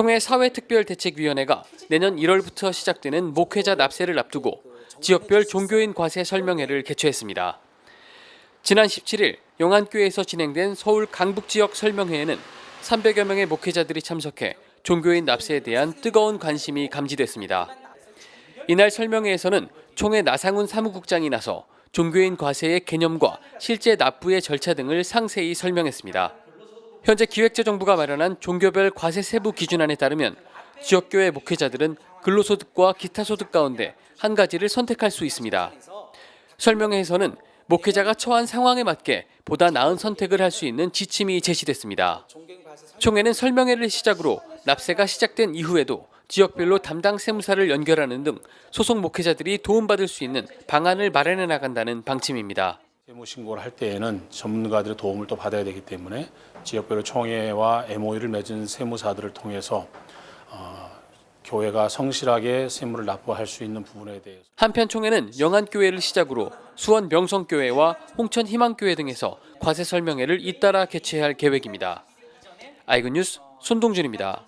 총회 사회특별대책위원회가 내년 1월부터 시작되는 목회자 납세를 앞두고 지역별 종교인 과세 설명회를 개최했습니다. 지난 17일 영안교회에서 진행된 서울 강북 지역 설명회에는 300여 명의 목회자들이 참석해 종교인 납세에 대한 뜨거운 관심이 감지됐습니다. 이날 설명회에서는 총회 나상훈 사무국장이 나서 종교인 과세의 개념과 실제 납부의 절차 등을 상세히 설명했습니다. 현재 기획재정부가 마련한 종교별 과세 세부 기준안에 따르면 지역교회 목회자들은 근로소득과 기타 소득 가운데 한 가지를 선택할 수 있습니다. 설명회에서는 목회자가 처한 상황에 맞게 보다 나은 선택을 할 수 있는 지침이 제시됐습니다. 총회는 설명회를 시작으로 납세가 시작된 이후에도 지역별로 담당 세무사를 연결하는 등 소속 목회자들이 도움받을 수 있는 방안을 마련해 나간다는 방침입니다. 세무 신고를 할 때에는 전문가들의 도움을 또 받아야 되기 때문에 지역별로 총회와 MOU를 맺은 세무사들을 통해서 어, 교회가 성실하게 세무를 납부할 수 있는 부분에 대해서 한편 총회는 영안교회를 시작으로 수원 명성교회와 홍천 희망교회 등에서 과세 설명회를 잇따라 개최할 계획입니다. 아이건 뉴스 손동준입니다.